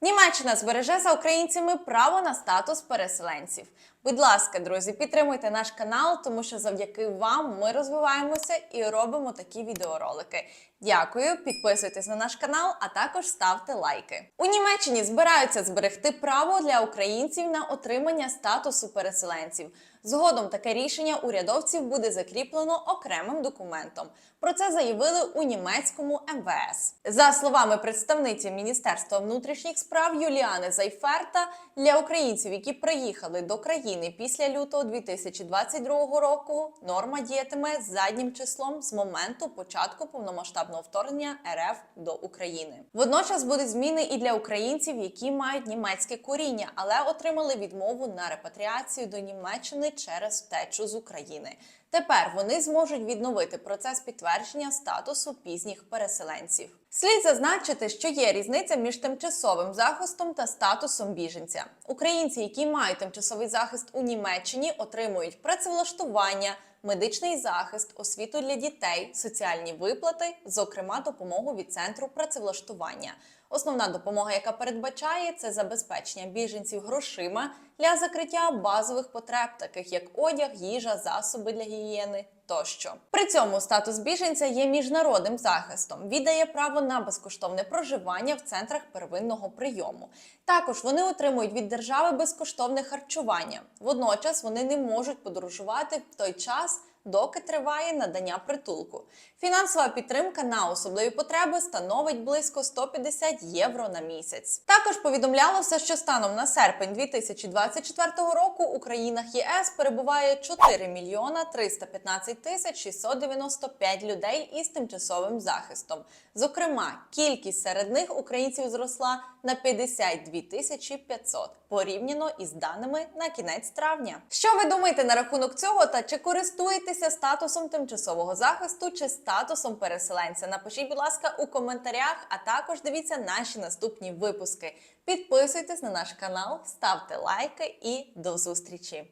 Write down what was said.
Німеччина збереже за українцями право на статус переселенців. Будь ласка, друзі, підтримуйте наш канал, тому що завдяки вам ми розвиваємося і робимо такі відеоролики. Дякую, підписуйтесь на наш канал, а також ставте лайки. У Німеччині збираються зберегти право для українців на отримання статусу переселенців. Згодом таке рішення урядовців буде закріплено окремим документом. Про це заявили у німецькому МВС. За словами представниці Міністерства внутрішніх справ Юліани Зайферта, для українців, які приїхали до країни після лютого 2022 року, норма діятиме заднім числом з моменту початку повномасштабного вторгнення РФ до України. Водночас будуть зміни і для українців, які мають німецьке коріння, але отримали відмову на репатріацію до Німеччини через втечу з України. Тепер вони зможуть відновити процес підтвердження статусу пізніх переселенців. Слід зазначити, що є різниця між тимчасовим захистом та статусом біженця. Українці, які мають тимчасовий захист у Німеччині, отримують працевлаштування, медичний захист, освіту для дітей, соціальні виплати, зокрема допомогу від центру працевлаштування. Основна допомога, яка передбачає, це забезпечення біженців грошима для закриття базових потреб, таких як одяг, їжа, засоби для гігієни тощо. При цьому статус біженця є міжнародним захистом, віддає право на безкоштовне проживання в центрах первинного прийому. Також вони отримують від держави безкоштовне харчування. Водночас вони не можуть подорожувати в той час. Доки триває надання притулку, фінансова підтримка на особливі потреби становить близько 150 євро на місяць. Також повідомлялося, що станом на серпень 2024 року у країнах ЄС перебуває 4 мільйона 315 тисяч 695 людей із тимчасовим захистом. Зокрема, кількість серед них українців зросла на 52 тисячі 500 порівняно із даними на кінець травня. Що ви думаєте на рахунок цього? Та чи користуєтеся статусом тимчасового захисту чи статусом переселенця? Напишіть, будь ласка, у коментарях, а також дивіться наші наступні випуски. Підписуйтесь на наш канал, ставте лайки і до зустрічі!